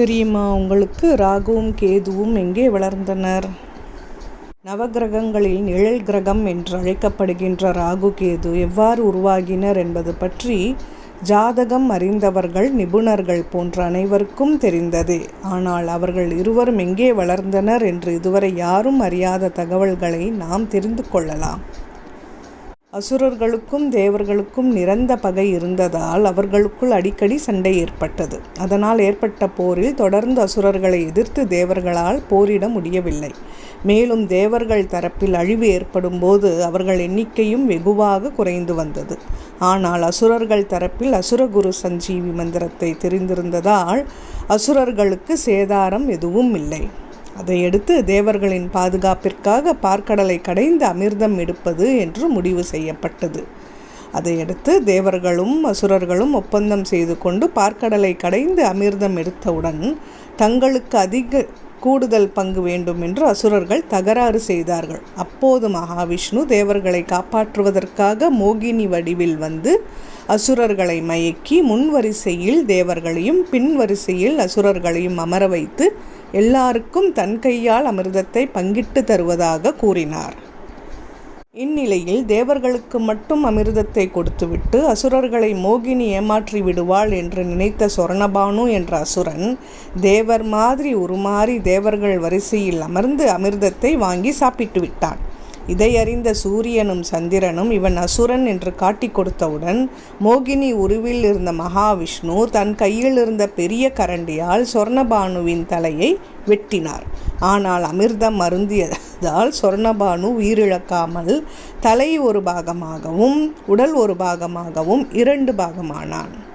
தெரியுமா உங்களுக்கு? ராகுவும் கேதுவும் எங்கே வளர்ந்தனர்? நவகிரகங்களில் நிழல் கிரகம் என்று அழைக்கப்படுகின்ற ராகு கேது எவ்வாறு உருவாகினர் என்பது பற்றி ஜாதகம் அறிந்தவர்கள் நிபுணர்கள் போன்ற அனைவருக்கும் தெரிந்ததே. ஆனால் அவர்கள் இருவரும் எங்கே வளர்ந்தனர் என்று இதுவரை யாரும் அறியாத தகவல்களை நாம் தெரிந்து கொள்ளலாம். அசுரர்களுக்கும் தேவர்களுக்கும் நிரந்த பகை இருந்ததால் அவர்களுக்குள் அடிக்கடி சண்டை ஏற்பட்டது. அதனால் ஏற்பட்ட போரில் தொடர்ந்து அசுரர்களை எதிர்த்து தேவர்களால் போரிட முடியவில்லை. மேலும் தேவர்கள் தரப்பில் அழிவு ஏற்படும் போது அவர்கள் எண்ணிக்கையும் வெகுவாக குறைந்து வந்தது. ஆனால் அசுரர்கள் தரப்பில் அசுரகுரு சஞ்சீவி மந்திரத்தை தெரிந்திருந்ததால் அசுரர்களுக்கு சேதாரம் எதுவும் இல்லை. அதையடுத்து தேவர்களின் பாதுகாப்பிற்காக பார்க்கடலை கடைந்து அமிர்தம் எடுப்பது என்று முடிவு செய்யப்பட்டது. அதையடுத்து தேவர்களும் அசுரர்களும் ஒப்பந்தம் செய்து கொண்டு பார்க்கடலை கடைந்து அமிர்தம் எடுத்தவுடன் தங்களுக்கு அதிக கூடுதல் பங்கு வேண்டும் என்று அசுரர்கள் தகராறு செய்தார்கள். அப்போது மகாவிஷ்ணு தேவர்களை காப்பாற்றுவதற்காக மோகினி வடிவில் வந்து அசுரர்களை மயக்கி முன் வரிசையில் தேவர்களையும் பின் வரிசையில் அசுரர்களையும் அமர வைத்து எல்லாருக்கும் தன் கையால் அமிர்தத்தை பங்கிட்டு தருவதாக கூறினார். இந்நிலையில் தேவர்களுக்கு மட்டும் அமிர்தத்தை கொடுத்துவிட்டு அசுரர்களை மோகினி ஏமாற்றி விடுவாள் என்று நினைத்த சொரணபானு என்ற அசுரன் தேவர் மாதிரி உருமாறி தேவர்கள் வரிசையில் அமர்ந்து அமிர்தத்தை வாங்கி சாப்பிட்டு விட்டான். இதையறிந்த சூரியனும் சந்திரனும் இவன் அசுரன் என்று காட்டிக் கொடுத்தவுடன் மோகினி உருவில் இருந்த மகாவிஷ்ணு தன் கையில் இருந்த பெரிய கரண்டியால் சொர்ணபானுவின் தலையை வெட்டினார். ஆனால் அமிர்தம் மருந்தியதால் சொர்ணபானு உயிரிழக்காமல் தலை ஒரு பாகமாகவும் உடல் ஒரு பாகமாகவும் இரண்டு பாகமானான்.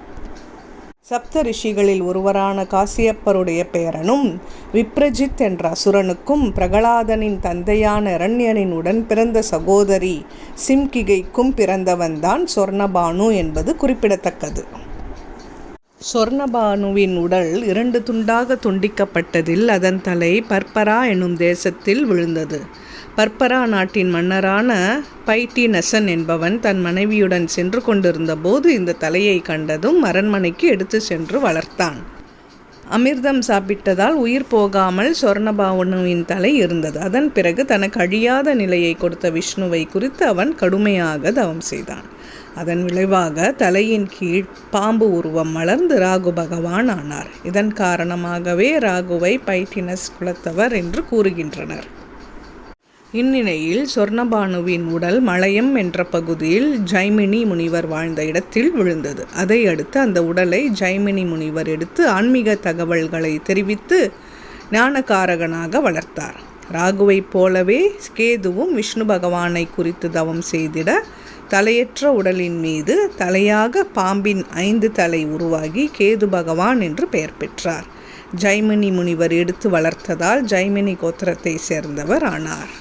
சப்த ரிஷிகளில் ஒருவரான காசியப்பருடைய பேரனும் விப்ரஜித் என்ற அசுரனுக்கும் பிரகலாதனின் தந்தையான இரண்யனின் உடன் பிறந்த சகோதரி சிம்கிகைக்கும் பிறந்தவன்தான் சொர்ணபானு என்பது குறிப்பிடத்தக்கது. சொர்ணபானுவின் உடல் இரண்டு துண்டாக துண்டிக்கப்பட்டதில் அதன் தலை பர்பரா எனும் தேசத்தில் விழுந்தது. பர்பரா நாட்டின் மன்னரான பைட்டினசன் என்பவன் தன் மனைவியுடன் சென்று கொண்டிருந்த போது இந்த தலையை கண்டதும் அரண்மனைக்கு எடுத்து சென்று வளர்த்தான். அமிர்தம் சாப்பிட்டதால் உயிர் போகாமல் சொர்ணபாவனுவின் தலை இருந்தது. அதன் பிறகு தனக்கு அழியாத நிலையை கொடுத்த விஷ்ணுவை குறித்து அவன் கடுமையாக தவம் செய்தான். அதன் விளைவாக தலையின் கீழ் பாம்பு உருவம் மலர்ந்து ராகு பகவான் ஆனார். இதன் காரணமாகவே ராகுவை பைட்டினஸ் குலத்தவர் என்று கூறுகின்றனர். இந்நிலையில் சொர்ணபானுவின் உடல் மலையம் என்ற பகுதியில் ஜைமினி முனிவர் வாழ்ந்த இடத்தில் விழுந்தது. அதை அடுத்து அந்த உடலை ஜைமினி முனிவர் எடுத்து ஆன்மீக தகவல்களை தெரிவித்து ஞானகாரகனாக வளர்த்தார். ராகுவைப் போலவே கேதுவும் விஷ்ணு பகவானை குறித்து தவம் செய்திட தலையற்ற உடலின் மீது தலையாக பாம்பின் ஐந்து தலை உருவாகி கேது பகவான் என்று பெயர் பெற்றார். ஜைமினி முனிவர் எடுத்து வளர்த்ததால் ஜைமினி கோத்திரத்தை சேர்ந்தவர் ஆனார்.